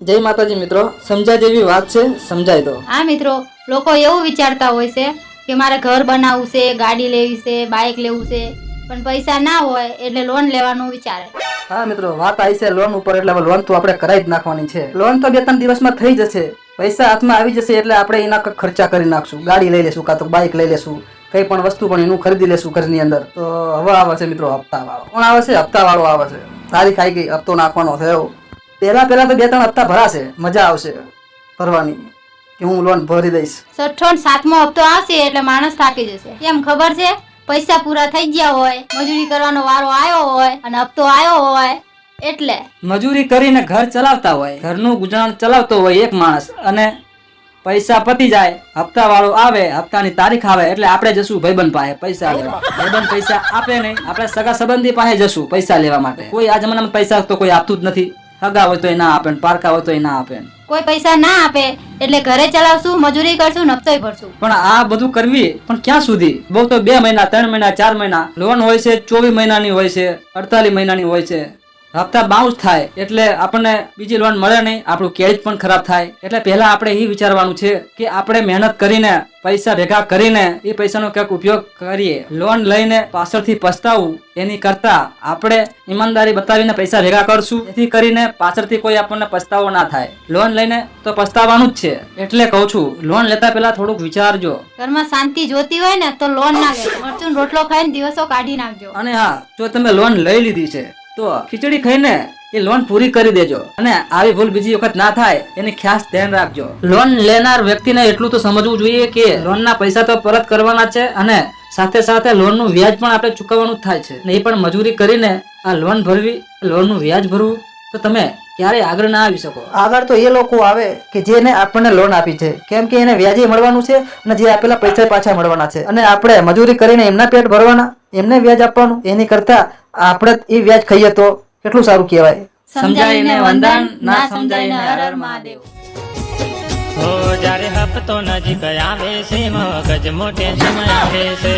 જય માતાજી મિત્રો સમજાય જેવી વાત છે સમજાય દો. હા મિત્રો લોકો એવું વિચારતા હોય છે કે મારે ઘર બનાવવું છે ગાડી લેવી છે બાઇક લેવું છે પણ પૈસા ના હોય એટલે લોન લેવાનું વિચારે. હા મિત્રો વાત આવી છે લોન ઉપર એટલે લોન તો આપણે કરાવી જ નાખવાની છે. લોન તો બે ત્રણ દિવસમાં થઈ જશે. પૈસા હાથમાં આવી જશે એટલે આપણે એના ખર્ચા કરી નાખશું. ગાડી લઈ લેશું કાં તો બાઇક લઈ લેશું કઈ પણ વસ્તુ પણ એનું ખરીદી લેશું ઘરની અંદર. તો હવે આવે છે મિત્રો હપ્તા વાળો. કોણ આવે છે? હપ્તા વાળો આવે છે. તારીખ આવી ગઈ હપ્તો નાખવાનો થયો. પહેલા પહેલા તો બે ત્રણ હપ્તા ભરાશે મજા આવશે ભરવાની કે હું લોન ભરી દઈશ. છઠ્ઠો ને સાતમો હપ્તો આવશે એટલે માણસ થાકી જશે. કેમ ખબર છે? પૈસા પૂરા થઈ ગયા હોય મજૂરી કરવાનો વારો આવ્યો હોય અને હપ્તો આવ્યો હોય એટલે. મજૂરી કરીને ઘર ચલાવતા હોય ઘરનું ગુજરાન ચલાવતો હોય એક માણસ અને પૈસા પતી જાય હપ્તા વાળો આવે હપ્તાની તારીખ આવે એટલે આપણે જશું ભાઈબંધ પાસે પૈસા લેવા. ભાઈબંધ પૈસા આપે નહીં આપણે સગા સંબંધી પાસે જશું પૈસા લેવા માટે. કોઈ આ જમાનામાં પૈસા તો કોઈ આપતું જ નથી. સગા હોય તો ના આપે ને પારકા હોય તો ના આપે કોઈ પૈસા ના આપે એટલે ઘરે ચલાવશું મજૂરી કરશું ને હપ્તોય ભરશું. પણ આ બધું કરવી પણ ક્યાં સુધી? બહુ તો બે મહિના ત્રણ મહિના ચાર મહિના. લોન હોય છે ચોવીસ મહિનાની હોય છે અડતાલીસ મહિનાની હોય છે. હપ્તા બાઉન્સ થાય એટલે આપણને બીજી લોન મળે નહીં આપણું કેરેજ પણ ખરાબ થાય. એટલે પહેલા આપણે એ વિચારવાનું છે કે આપણે મહેનત કરીને પૈસા ભેગા કરીને એ પૈસાનો ક્યાંક ઉપયોગ કરીએ. લોન લઈને પાછળથી પસ્તાવું એની કરતા આપણે ઈમાનદારી બતાવીને પૈસા ભેગા કરશું. એથી કરીને પાછળથી કોઈ આપણને પસ્તાવો ના થાય. લોન લઈને તો પસ્તાવાનું જ છે. એટલે કહું છું લોન લેતા પહેલા થોડુંક વિચારજો. ઘરમાં શાંતિ જોતી હોય ને તો લોન ના લેજો રોટલો ખાઈને દિવસો કાઢી નાખજો. અને હા જો તમે લોન લઈ લીધી છે તો ખીચડી ખાઈને એ લોન પૂરી કરી દેજો. અને આવી ભૂલ બીજી વખત ના થાય, એની ખાસ ધ્યાન રાખજો. લોન લેનાર વ્યક્તિને એટલું તો સમજવું જોઈએ કે લોનના પૈસા તો પરત કરવાના છે અને સાથે સાથે લોનનું વ્યાજ પણ આપણે ચૂકવવાનું થાય છે. ને એ પણ મજૂરી કરીને આ લોન ભરવી, લોનનું વ્યાજ ભરવું, તો તમે ક્યારેય આગળ ના આવી શકો. આગળ તો એ લોકો આવે કે જેને આપણને લોન આપી છે. કેમ કે એને વ્યાજે મળવાનું છે અને જે આપેલા પૈસા પાછા મળવાના છે. અને આપણે મજૂરી કરીને એમના પેટ ભરવાના, એમને વ્યાજ આપવાનું, એની કરતા આપણે એ વ્યાજ ખાઈએ તો કેટલું સારું કહેવાય? સમજાવીને વંદન ના સમજાવીને હર હર મહાદેવ. હો જ્યારે હપ્તો નજીક આવે છે મગજ મોટે સમય આવે છે.